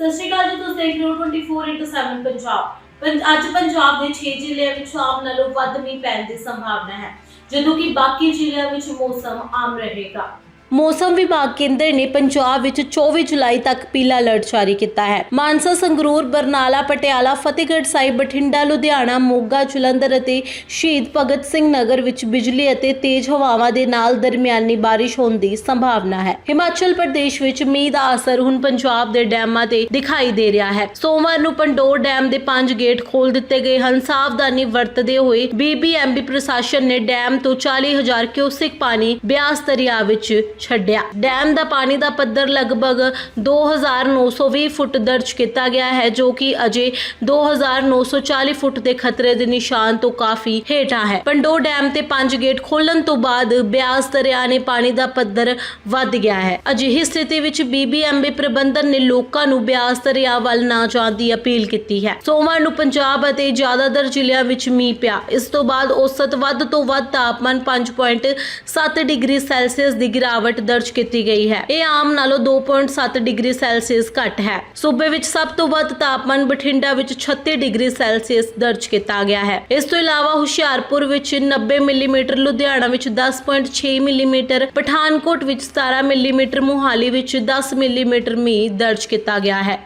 ਸਤਿ ਸ਼੍ਰੀ ਅਕਾਲ ਜੀ, ਤੁਸੀਂ ਦੇਖ ਰਹੇ ਹੋ 24/7 ਪੰਜਾਬ। ਪੰ- ਅੱਜ ਪੰਜਾਬ ਦੇ 6 ਜ਼ਿਲ੍ਹਿਆਂ ਵਿੱਚ ਆਮ ਨਾਲੋਂ ਵੱਧ ਮੀਂਹ ਪੈਣ ਦੀ ਸੰਭਾਵਨਾ ਹੈ, ਜਦੋਂ ਕਿ ਬਾਕੀ ਜ਼ਿਲ੍ਹਿਆਂ ਵਿੱਚ ਮੌਸਮ ਆਮ ਰਹੇਗਾ। ਮੌਸਮ ਵਿਭਾਗ ਕੇਂਦਰ ਨੇ ਪੰਜਾਬ ਵਿੱਚ 24 ਜੁਲਾਈ ਤੱਕ ਪੀਲਾ ਅਲਰਟ ਜਾਰੀ ਕੀਤਾ ਹੈ। ਮਾਨਸਾ, ਸੰਗਰੂਰ, ਬਰਨਾਲਾ, ਪਟਿਆਲਾ, ਫਤਿਹਗੜ੍ਹ ਸਾਹਿਬ, ਬਠਿੰਡਾ, ਲੁਧਿਆਣਾ, ਮੋਗਾ, ਜਲੰਧਰ ਅਤੇ ਸ਼ਹੀਦ ਭਗਤ ਸਿੰਘ ਨਗਰ ਵਿੱਚ ਬਿਜਲੀ ਅਤੇ ਤੇਜ਼ ਹਵਾਵਾਂ ਦੇ ਨਾਲ ਦਰਮਿਆਨੀ ਬਾਰਿਸ਼ ਹੋਣ ਦੀ ਸੰਭਾਵਨਾ ਹੈ। ਹਿਮਾਚਲ ਪ੍ਰਦੇਸ਼ ਵਿੱਚ ਮੀਂਹ ਦਾ ਅਸਰ ਹੁਣ ਪੰਜਾਬ ਦੇ ਡੈਮਾਂ ਤੇ ਦਿਖਾਈ ਦੇ ਰਿਹਾ ਹੈ। ਸੋਮਵਾਰ ਨੂੰ ਪੰਡੋਰ ਡੈਮ ਦੇ ਪੰਜ ਗੇਟ ਖੋਲ ਦਿੱਤੇ ਗਏ ਹਨ। ਸਾਵਧਾਨੀ ਵਰਤਦੇ ਹੋਏ ਬੀਬੀਐਮਬੀ ਪ੍ਰਸ਼ਾਸਨ ਨੇ ਡੈਮ ਤੋਂ 40000 ਕਿਊਸਿਕ ਪਾਣੀ ਬਿਆਸ ਦਰਿਆ ਵਿੱਚ ਛੱਡਿਆ। ਡੈਮ ਦਾ ਪਾਣੀ ਦਾ ਪੱਧਰ ਲਗਭਗ 2920 ਫੁੱਟ ਦਰਜ ਕੀਤਾ ਗਿਆ ਹੈ, ਜੋ ਕਿ ਅਜੇ 2940 ਫੁੱਟ ਦੇ ਖਤਰੇ ਦੇ ਨਿਸ਼ਾਨ ਤੋਂ ਕਾਫੀ ਹੇਠਾਂ ਹੈ। ਪੰਡੋ ਡੈਮ ਤੇ ਪੰਜ ਗੇਟ ਖੋਲਣ ਤੋਂ ਬਾਅਦ ਬਿਆਸ ਦਰਿਆ ਨੇ ਪਾਣੀ ਦਾ ਪੱਧਰ ਵੱਧ ਗਿਆ ਹੈ। ਅਜਿਹੀ ਸਥਿਤੀ ਵਿੱਚ ਬੀਬੀਐਮਬੀ ਪ੍ਰਬੰਧਨ ਨੇ ਲੋਕਾਂ ਨੂੰ ਬਿਆਸ ਦਰਿਆ ਵੱਲ ਨਾ ਜਾਣ ਦੀ ਅਪੀਲ ਕੀਤੀ ਹੈ। ਸੋਮਵਾਰ ਨੂੰ ਪੰਜਾਬ ਅਤੇ ਜ਼ਿਆਦਾਤਰ ਜ਼ਿਲ੍ਹਿਆਂ ਵਿੱਚ ਮੀਂਹ ਪਿਆ। ਇਸ ਤੋਂ ਬਾਅਦ ਔਸਤ ਵੱਧ ਤੋਂ ਵੱਧ ਤਾਪਮਾਨ 5.7 ਡਿਗਰੀ ਸੈਲਸੀਅਸ ਦੀ ਗਿਰਾਵਟ ਦਰਜ ਕੀਤੀ ਗਈ ਹੈ। ਇਹ ਆਮ ਨਾਲੋਂ 2.7 ਡਿਗਰੀ ਸੈਲਸੀਅਸ ਘੱਟ ਹੈ। ਸੂਬੇ ਵਿੱਚ ਸਭ ਤੋਂ ਵੱਧ ਤਾਪਮਾਨ ਬਠਿੰਡਾ ਵਿੱਚ 36 ਡਿਗਰੀ ਸੈਲਸੀਅਸ ਦਰਜ ਕੀਤਾ ਗਿਆ ਹੈ। ਇਸ ਤੋਂ ਇਲਾਵਾ ਹੁਸ਼ਿਆਰਪੁਰ ਵਿੱਚ 90 ਮਿਲੀਮੀਟਰ, ਲੁਧਿਆਣਾ ਵਿੱਚ 10.6 ਮਿਲੀਮੀਟਰ, ਪਠਾਨਕੋਟ ਵਿੱਚ 17 ਮਿਲੀਮੀਟਰ, ਮੁਹਾਲੀ ਵਿੱਚ 10 ਮਿਲੀਮੀਟਰ ਮੀਂਹ ਦਰਜ ਕੀਤਾ ਗਿਆ ਹੈ।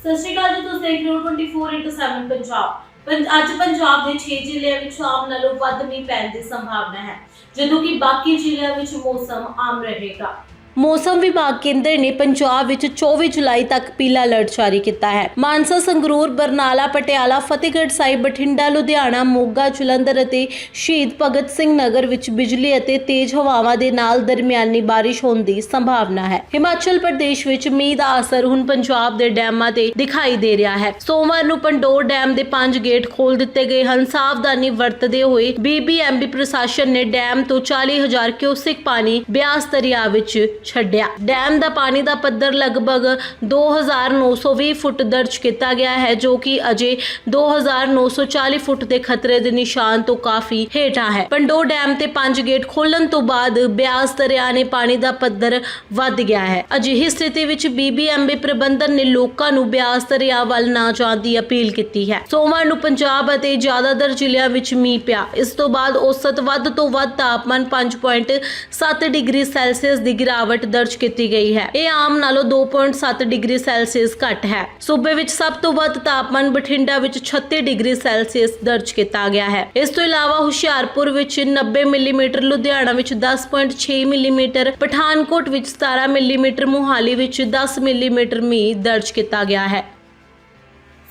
ਸਤਿ ਸ਼੍ਰੀ ਅਕਾਲ ਜੀ, ਤੁਸੀਂ ਦੇਖ ਰਹੇ ਹੋ 24/7 ਪੰਜਾਬ। ਪੰ- ਅੱਜ ਪੰਜਾਬ ਦੇ 6 ਜ਼ਿਲ੍ਹਿਆਂ ਵਿੱਚ ਆਮ ਨਾਲੋਂ ਵੱਧ ਮੀਂਹ ਪੈਣ ਦੀ ਸੰਭਾਵਨਾ ਹੈ। ਜਦੋਂ ਕਿ ਬਾਕੀ ਜ਼ਿਲ੍ਹਿਆਂ ਵਿੱਚ ਮੌਸਮ ਆਮ ਰਹੇਗਾ। ਮੌਸਮ ਵਿਭਾਗ ਕੇਂਦਰ ਨੇ ਪੰਜਾਬ ਵਿੱਚ 24 ਜੁਲਾਈ ਤੱਕ ਪੀਲਾ ਅਲਰਟ ਜਾਰੀ ਕੀਤਾ ਹੈ। ਮਾਨਸਾ, ਸੰਗਰੂਰ, ਬਰਨਾਲਾ, ਪਟਿਆਲਾ, ਫਤਿਹਗੜ੍ਹ ਸਾਹਿਬ, ਬਠਿੰਡਾ, ਲੁਧਿਆਣਾ, ਮੋਗਾ, ਜਲੰਧਰ ਅਤੇ ਸ਼ਹੀਦ ਭਗਤ ਸਿੰਘ ਨਗਰ ਵਿੱਚ ਬਿਜਲੀ ਅਤੇ ਤੇਜ਼ ਹਵਾਵਾਂ ਦੇ ਨਾਲ ਦਰਮਿਆਨੀ ਬਾਰਿਸ਼ ਹੋਣ ਦੀ ਸੰਭਾਵਨਾ ਹੈ। ਹਿਮਾਚਲ ਪ੍ਰਦੇਸ਼ ਵਿੱਚ ਮੀਂਹ ਦਾ ਅਸਰ ਹੁਣ ਪੰਜਾਬ ਦੇ ਡੈਮਾਂ ਤੇ ਦਿਖਾਈ ਦੇ ਰਿਹਾ ਹੈ। ਸੋਮਵਾਰ ਨੂੰ ਪੰਡੋਰ ਡੈਮ ਦੇ ਪੰਜ ਗੇਟ ਖੋਲ ਦਿੱਤੇ ਗਏ ਹਨ। ਸਾਵਧਾਨੀ ਵਰਤਦੇ ਹੋਏ ਬੀਬੀਐਮਬੀ ਪ੍ਰਸ਼ਾਸਨ ਨੇ ਡੈਮ ਤੋਂ 40000 ਕਿਊਸਿਕ ਪਾਣੀ ਬਿਆਸ ਦਰਿਆ ਵਿੱਚ ਛੱਡਿਆ। ਡੈਮ ਦਾ ਪਾਣੀ ਦਾ ਪੱਧਰ ਲਗਭਗ 2920 ਫੁੱਟ ਦਰਜ ਕੀਤਾ ਗਿਆ ਹੈ, ਜੋ ਕਿ ਅਜੇ 2940 ਫੁੱਟ ਦੇ ਖਤਰੇ ਦੇ ਨਿਸ਼ਾਨ ਤੋਂ ਕਾਫੀ ਹੇਠਾਂ ਹੈ। ਪੰਡੋ ਡੈਮ ਤੇ ਪੰਜ ਗੇਟ ਖੋਲਣ ਤੋਂ ਬਾਅਦ ਬਿਆਸ ਦਰਿਆ ਨੇ ਪਾਣੀ ਦਾ ਪੱਧਰ ਵੱਧ ਗਿਆ ਹੈ। ਅਜਿਹੀ ਸਥਿਤੀ ਵਿੱਚ ਬੀਬੀਐਮਬੀ ਪ੍ਰਬੰਧਨ ਨੇ ਲੋਕਾਂ ਨੂੰ ਬਿਆਸ ਦਰਿਆ ਵੱਲ ਨਾ ਜਾਣ ਦੀ ਅਪੀਲ ਕੀਤੀ ਹੈ। ਸੋਮਵਾਰ ਨੂੰ ਪੰਜਾਬ ਅਤੇ ਜ਼ਿਆਦਾਤਰ ਜ਼ਿਲ੍ਹਿਆਂ ਵਿੱਚ ਮੀਂਹ ਪਿਆ। ਇਸ ਤੋਂ ਬਾਅਦ ਔਸਤ ਵੱਧ ਤੋਂ ਵੱਧ ਤਾਪਮਾਨ 5.7 ਡਿਗਰੀ ਸੈਲਸੀਅਸ ਦੀ ਗਿਰਾਵਟ ਦਰਜ ਕੀਤੀ ਗਈ ਹੈ। ਇਹ ਆਮ ਨਾਲੋਂ 2.7 ਡਿਗਰੀ ਸੈਲਸੀਅਸ ਘੱਟ ਹੈ। ਸੂਬੇ ਵਿੱਚ ਸਭ ਤੋਂ ਵੱਧ ਤਾਪਮਾਨ ਬਠਿੰਡਾ ਵਿੱਚ 36 ਡਿਗਰੀ ਸੈਲਸੀਅਸ ਦਰਜ ਕੀਤਾ ਗਿਆ ਹੈ। ਇਸ ਤੋਂ ਇਲਾਵਾ ਹੁਸ਼ਿਆਰਪੁਰ ਵਿੱਚ 90 ਮਿਲੀਮੀਟਰ, ਲੁਧਿਆਣਾ ਵਿੱਚ 10.6 ਮਿਲੀਮੀਟਰ, ਪਠਾਨਕੋਟ ਵਿੱਚ 17 ਮਿਲੀਮੀਟਰ, ਮੁਹਾਲੀ ਵਿੱਚ 10 ਮਿਲੀਮੀਟਰ ਮੀਂਹ ਦਰਜ ਕੀਤਾ ਗਿਆ ਹੈ।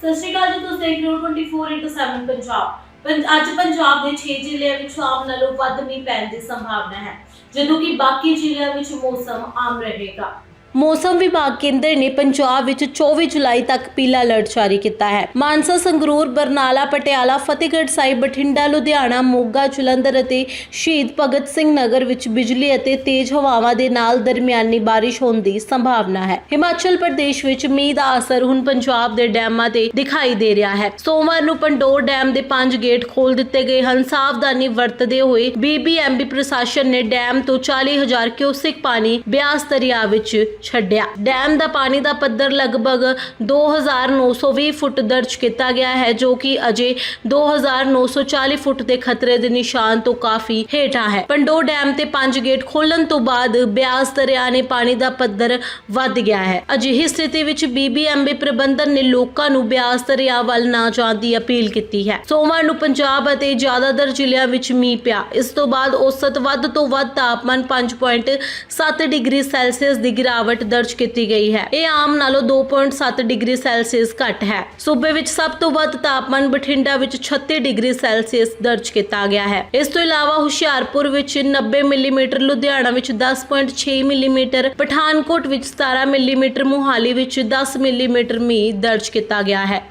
ਸਤਿ ਸ਼੍ਰੀ ਅਕਾਲ ਜੀ, ਤੁਸੀਂ ਦੇਖ ਰਹੇ ਹੋ 24 ਪੰਜਾਬ। ਪੰ- ਅੱਜ ਪੰਜਾਬ ਦੇ 6 ਜ਼ਿਲ੍ਹਿਆਂ ਵਿੱਚ ਆਮ ਨਾਲੋਂ ਵੱਧ ਮੀਂਹ ਪੈਣ ਦੀ ਸੰਭਾਵਨਾ ਹੈ। ਜਦੋਂ ਕਿ ਬਾਕੀ ਜ਼ਿਲ੍ਹਿਆਂ ਵਿੱਚ ਮੌਸਮ ਆਮ ਰਹੇਗਾ। ਮੌਸਮ ਵਿਭਾਗ ਕੇਂਦਰ ਨੇ ਪੰਜਾਬ ਵਿੱਚ 24 ਜੁਲਾਈ ਤੱਕ ਪੀਲਾ ਅਲਰਟ ਜਾਰੀ ਕੀਤਾ ਹੈ। ਮਾਨਸਾ, ਸੰਗਰੂਰ, ਬਰਨਾਲਾ, ਪਟਿਆਲਾ, ਫਤਿਹਗੜ੍ਹ ਸਾਹਿਬ, ਬਠਿੰਡਾ, ਲੁਧਿਆਣਾ, ਮੋਗਾ, ਜਲੰਧਰ ਅਤੇ ਸ਼ਹੀਦ ਭਗਤ ਸਿੰਘ ਨਗਰ ਵਿੱਚ ਬਿਜਲੀ ਅਤੇ ਤੇਜ਼ ਹਵਾਵਾਂ ਦੇ ਨਾਲ ਦਰਮਿਆਨੀ ਬਾਰਿਸ਼ ਹੋਣ ਦੀ ਸੰਭਾਵਨਾ ਹੈ। ਹਿਮਾਚਲ ਪ੍ਰਦੇਸ਼ ਵਿੱਚ ਮੀਂਹ ਦਾ ਅਸਰ ਹੁਣ ਪੰਜਾਬ ਦੇ ਡੈਮਾਂ ਤੇ ਦਿਖਾਈ ਦੇ ਰਿਹਾ ਹੈ। ਸੋਮਵਾਰ ਨੂੰ ਪੰਡੋਰ ਡੈਮ ਦੇ ਪੰਜ ਗੇਟ ਖੋਲ ਦਿੱਤੇ ਗਏ ਹਨ। ਸਾਵਧਾਨੀ ਵਰਤਦੇ ਹੋਏ ਬੀਬੀਐਮਬੀ ਪ੍ਰਸ਼ਾਸਨ ਨੇ ਡੈਮ ਤੋਂ 40000 ਕਿਊਸਿਕ ਪਾਣੀ ਬਿਆਸ ਦਰਿਆ ਵਿੱਚ ਛੱਡਿਆ। ਡੈਮ ਦਾ ਪਾਣੀ ਦਾ ਪੱਧਰ ਲਗਭਗ 2920 ਫੁੱਟ ਦਰਜ ਕੀਤਾ ਗਿਆ ਹੈ, ਜੋ ਕਿ ਅਜੇ 2940 ਫੁੱਟ ਦੇ ਖਤਰੇ ਦੇ ਨਿਸ਼ਾਨ ਤੋਂ ਕਾਫੀ ਹੇਠਾਂ ਹੈ। ਪੰਡੋ ਡੈਮ ਤੇ ਪੰਜ ਗੇਟ ਖੋਲਣ ਤੋਂ ਬਾਅਦ ਬਿਆਸ ਦਰਿਆ ਨੇ ਪਾਣੀ ਦਾ ਪੱਧਰ ਵੱਧ ਗਿਆ ਹੈ। ਅਜਿਹੀ ਸਥਿਤੀ ਵਿੱਚ ਬੀਬੀਐਮਬੀ ਪ੍ਰਬੰਧਨ ਨੇ ਲੋਕਾਂ ਨੂੰ ਬਿਆਸ ਦਰਿਆ ਵੱਲ ਨਾ ਜਾਣ ਦੀ ਅਪੀਲ ਕੀਤੀ ਹੈ। ਸੋਮਵਾਰ ਨੂੰ ਪੰਜਾਬ ਅਤੇ ਜ਼ਿਆਦਾਤਰ ਜ਼ਿਲ੍ਹਿਆਂ ਵਿੱਚ ਮੀਂਹ ਪਿਆ। ਇਸ ਤੋਂ ਬਾਅਦ ਔਸਤ ਵੱਧ ਤੋਂ ਵੱਧ ਤਾਪਮਾਨ 5.7 ਡਿਗਰੀ ਸੈਲਸੀਅਸ ਦੀ ਗਿਰਾਵਟ ਗਿਰਾਵਟ ਦਰਜ ਕੀਤੀ ਗਈ ਹੈ। ਇਹ ਆਮ ਨਾਲੋਂ 2.7 ਡਿਗਰੀ ਸੈਲਸੀਅਸ ਘੱਟ ਹੈ। ਸੂਬੇ ਵਿੱਚ ਸਭ ਤੋਂ ਵੱਧ ਤਾਪਮਾਨ ਬਠਿੰਡਾ ਵਿੱਚ 36 ਡਿਗਰੀ ਸੈਲਸੀਅਸ ਦਰਜ ਕੀਤਾ ਗਿਆ ਹੈ। ਇਸ ਤੋਂ ਇਲਾਵਾ ਹੁਸ਼ਿਆਰਪੁਰ ਵਿੱਚ 90 ਮਿਲੀਮੀਟਰ, ਲੁਧਿਆਣਾ ਵਿੱਚ 10.6 ਮਿਲੀਮੀਟਰ, ਪਠਾਨਕੋਟ ਵਿੱਚ 17 ਮਿਲੀਮੀਟਰ, ਮੋਹਾਲੀ ਵਿੱਚ 10 ਮਿਲੀਮੀਟਰ ਮੀਂਹ ਦਰਜ ਕੀਤਾ ਗਿਆ ਹੈ।